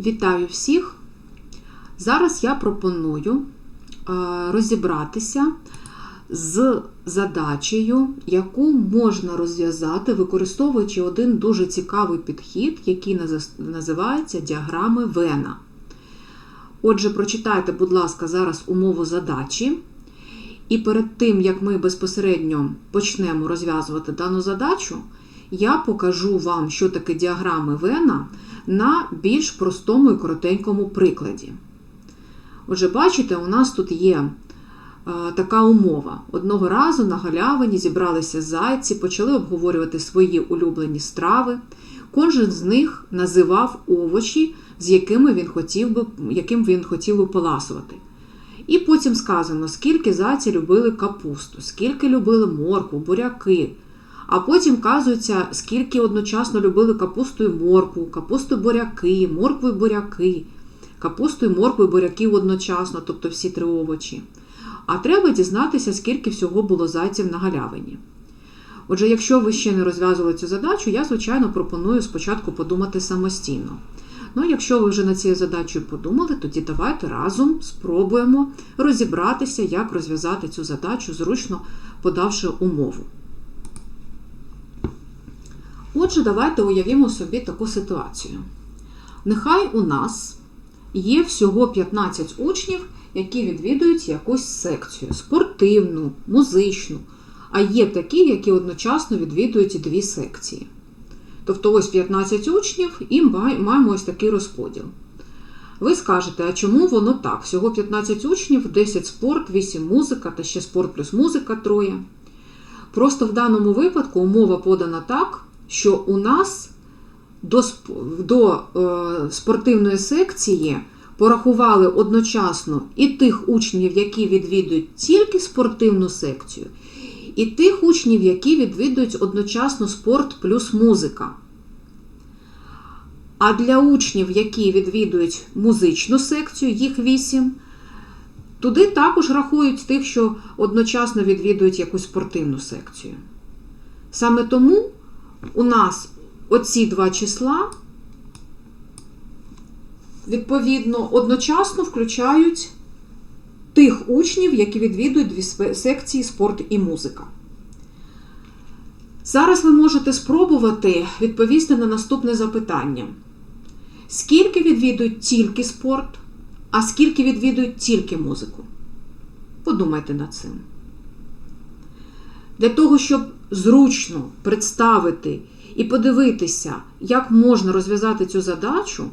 Вітаю всіх! Зараз я пропоную е, розібратися з задачею, яку можна розв'язати, використовуючи один дуже цікавий підхід, який називається діаграми Вена. Отже, прочитайте, будь ласка, зараз умову задачі. І перед тим, як ми безпосередньо почнемо розв'язувати дану задачу, я покажу вам, що таке діаграми Вена на більш простому і коротенькому прикладі. Отже, бачите, у нас тут є е, така умова. Одного разу на галявині зібралися зайці, почали обговорювати свої улюблені страви. Кожен з них називав овочі, з якими він хотів би, яким він хотів би поласувати. І потім сказано, скільки зайці любили капусту, скільки любили моркву, буряки. А потім вказується, скільки одночасно любили капусту і моркву, капусту буряки, моркву і буряки, капусту і моркву і буряків одночасно, тобто всі три овочі. А треба дізнатися, скільки всього було зайців на галявині. Отже, якщо ви ще не розв'язували цю задачу, я, звичайно, пропоную спочатку подумати самостійно. Ну, якщо ви вже над цією задачею подумали, тоді давайте разом спробуємо розібратися, як розв'язати цю задачу, зручно подавши умову. Отже, давайте уявімо собі таку ситуацію. Нехай у нас є всього 15 учнів, які відвідують якусь секцію спортивну, музичну, а є такі, які одночасно відвідують дві секції. Тобто ось 15 учнів і маємо ось такий розподіл. Ви скажете, а чому воно так? Всього 15 учнів, 10 спорт, 8 музика та ще спорт плюс музика троє. Просто в даному випадку умова подана так, що у нас до, до е, спортивної секції порахували одночасно і тих учнів, які відвідують тільки спортивну секцію, і тих учнів, які відвідують одночасно спорт плюс музика. А для учнів, які відвідують музичну секцію, їх 8, туди також рахують тих, що одночасно відвідують якусь спортивну секцію. Саме тому у нас оці два числа, відповідно, одночасно включають тих учнів, які відвідують дві секції спорт і музика. Зараз ви можете спробувати відповісти на наступне запитання. Скільки відвідують тільки спорт, а скільки відвідують тільки музику? Подумайте над цим. Для того, щоб зручно представити і подивитися, як можна розв'язати цю задачу,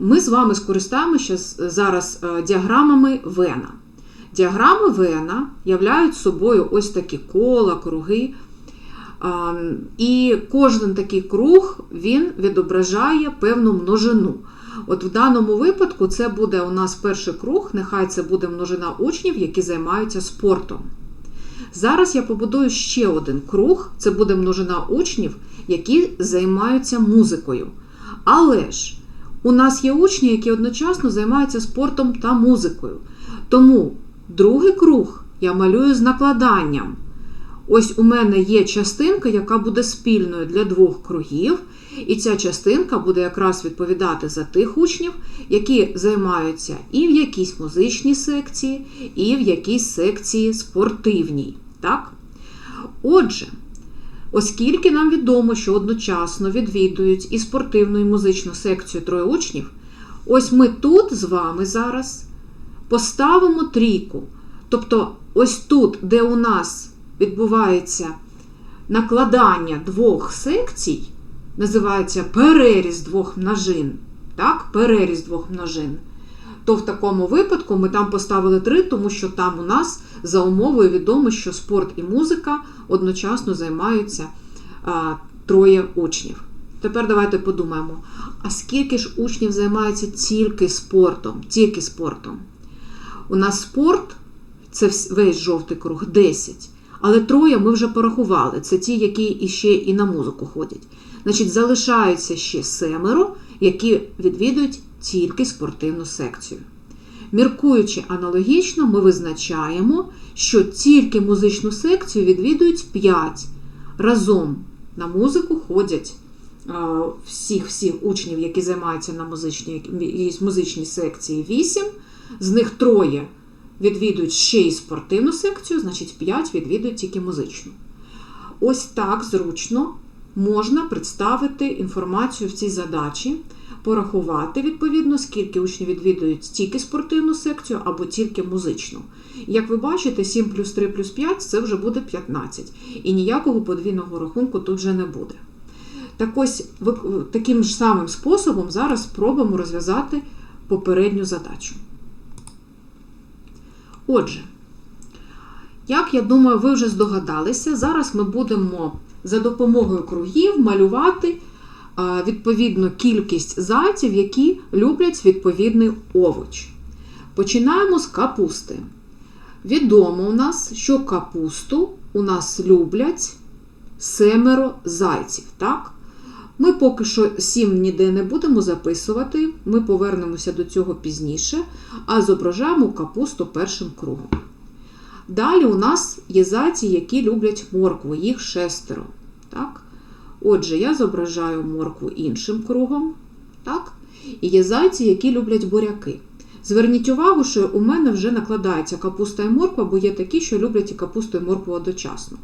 ми з вами скористаємося зараз діаграмами Вена. Діаграми Вена являють собою ось такі кола, круги. І кожен такий круг він відображає певну множину. От в даному випадку це буде у нас перший круг, нехай це буде множина учнів, які займаються спортом. Зараз я побудую ще один круг, це буде множина учнів, які займаються музикою. Але ж у нас є учні, які одночасно займаються спортом та музикою. Тому другий круг я малюю з накладанням. Ось у мене є частинка, яка буде спільною для двох кругів, і ця частинка буде якраз відповідати за тих учнів, які займаються і в якійсь музичній секції, і в якійсь секції спортивній. Так? Отже, оскільки нам відомо, що одночасно відвідують і спортивну, і музичну секцію троє учнів, ось ми тут з вами зараз поставимо трійку. Тобто, ось тут, де у нас відбувається накладання двох секцій, називається переріз двох множин. Так, переріз двох множин. То в такому випадку ми там поставили 3, тому що там у нас за умовою відомо, що спорт і музика одночасно займаються а, троє учнів. Тепер давайте подумаємо: а скільки ж учнів займаються тільки спортом? Тільки спортом? У нас спорт це весь жовтий круг 10. Але троє ми вже порахували. Це ті, які іще і на музику ходять. Значить, залишаються ще семеро, які відвідують тільки спортивну секцію. Міркуючи аналогічно, ми визначаємо, що тільки музичну секцію відвідують 5. Разом на музику ходять всіх всіх учнів, які займаються на музичній, музичній секції 8, з них троє відвідують ще й спортивну секцію, значить 5 відвідують тільки музичну. Ось так зручно можна представити інформацію в цій задачі, порахувати, відповідно, скільки учнів відвідують тільки спортивну секцію або тільки музичну. Як ви бачите, 7 плюс 3 плюс 5 це вже буде 15. І ніякого подвійного рахунку тут вже не буде. Так ось таким ж самим способом зараз спробуємо розв'язати попередню задачу. Отже, як я думаю, ви вже здогадалися, зараз ми будемо за допомогою кругів малювати відповідну кількість зайців, які люблять відповідний овоч. Починаємо з капусти. Відомо у нас, що капусту у нас люблять семеро зайців. так? Ми поки що сім ніде не будемо записувати, ми повернемося до цього пізніше, а зображаємо капусту першим кругом. Далі у нас є зайці, які люблять моркву, їх шестеро. Так? Отже, я зображаю моркву іншим кругом. Так? І є зайці, які люблять буряки. Зверніть увагу, що у мене вже накладається капуста і морква, бо є такі, що люблять і капусту і моркву одночасно.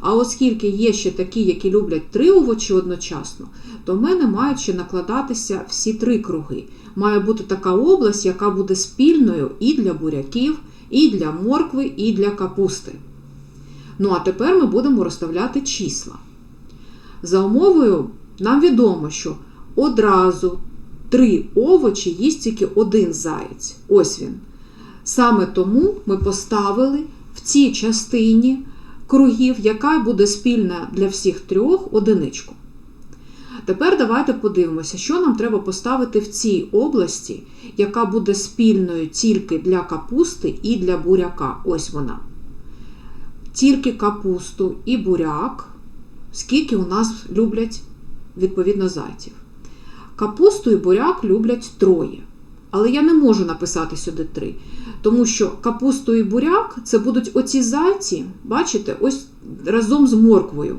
А оскільки є ще такі, які люблять три овочі одночасно, то в мене мають ще накладатися всі три круги. Має бути така область, яка буде спільною і для буряків, і для моркви, і для капусти. Ну, а тепер ми будемо розставляти числа. За умовою, нам відомо, що одразу три овочі їсть тільки один заєць. Ось він. Саме тому ми поставили в цій частині кругів, яка буде спільна для всіх трьох одиничку. Тепер давайте подивимося, що нам треба поставити в цій області, яка буде спільною тільки для капусти і для буряка. Ось вона. Тільки капусту і буряк, скільки у нас люблять, відповідно, зайців. Капусту і буряк люблять троє. Але я не можу написати сюди три. Тому що капусту і буряк це будуть оці зайці, бачите, ось разом з морквою.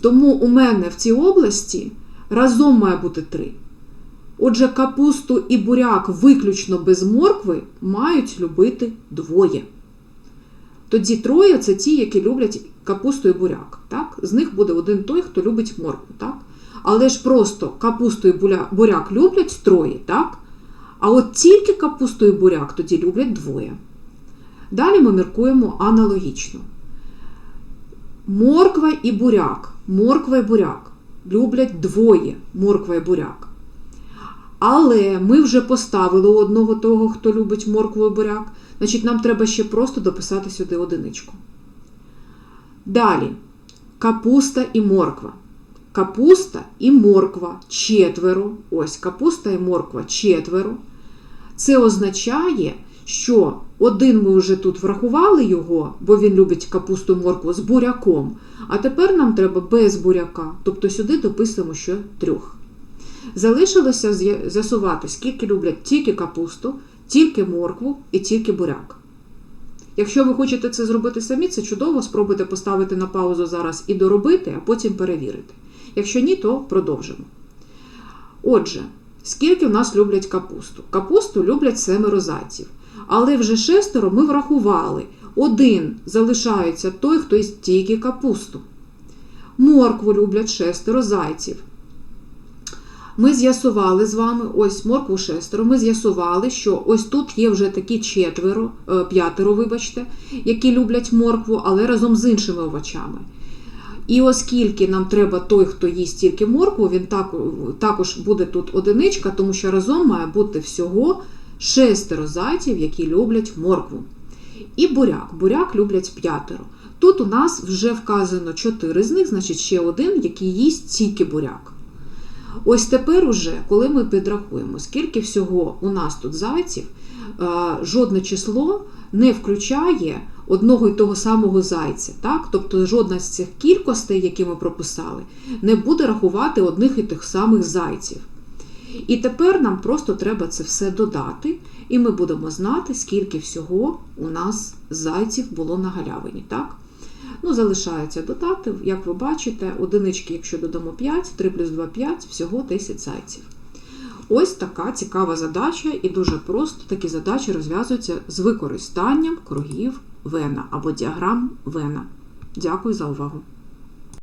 Тому у мене в цій області разом має бути три. Отже, капусту і буряк виключно без моркви мають любити двоє. Тоді троє це ті, які люблять капусту і буряк. Так? З них буде один той, хто любить моркву. Так? Але ж просто капусту і буряк люблять троє. так? А от тільки капусту і буряк тоді люблять двоє. Далі ми міркуємо аналогічно. Морква і буряк. Морква і буряк люблять двоє морква і буряк. Але ми вже поставили одного того, хто любить моркву і буряк. Значить, нам треба ще просто дописати сюди одиничку. Далі капуста і морква. Капуста і морква четверо. Ось капуста і морква четверо. Це означає, що один ми вже тут врахували його, бо він любить капусту моркву з буряком. А тепер нам треба без буряка, тобто сюди дописуємо ще трьох. Залишилося з'ясувати, скільки люблять тільки капусту, тільки моркву і тільки буряк. Якщо ви хочете це зробити самі, це чудово, спробуйте поставити на паузу зараз і доробити, а потім перевірити. Якщо ні, то продовжимо. Отже, скільки в нас люблять капусту? Капусту люблять семеро зайців. Але вже шестеро ми врахували. Один залишається той, хто їсть тільки капусту. Моркву люблять шестеро зайців. Ми з'ясували з вами, ось моркву шестеро, ми з'ясували, що ось тут є вже такі четверо, е, п'ятеро, вибачте, які люблять моркву, але разом з іншими овочами. І оскільки нам треба той, хто їсть тільки моркву, він також буде тут одиничка, тому що разом має бути всього шестеро зайців, які люблять моркву. І буряк. Буряк люблять п'ятеро. Тут у нас вже вказано чотири з них, значить ще один, який їсть тільки буряк. Ось тепер, уже, коли ми підрахуємо, скільки всього у нас тут зайців, жодне число не включає одного і того самого зайця. Так? Тобто жодна з цих кількостей, які ми прописали, не буде рахувати одних і тих самих зайців. І тепер нам просто треба це все додати, і ми будемо знати, скільки всього у нас зайців було на галявині. Так? Ну, залишається додати, як ви бачите, одинички, якщо додамо 5, 3 плюс 2 5, всього 10 зайців. Ось така цікава задача, і дуже просто такі задачі розв'язуються з використанням кругів Вена або діаграм Вена. Дякую за увагу.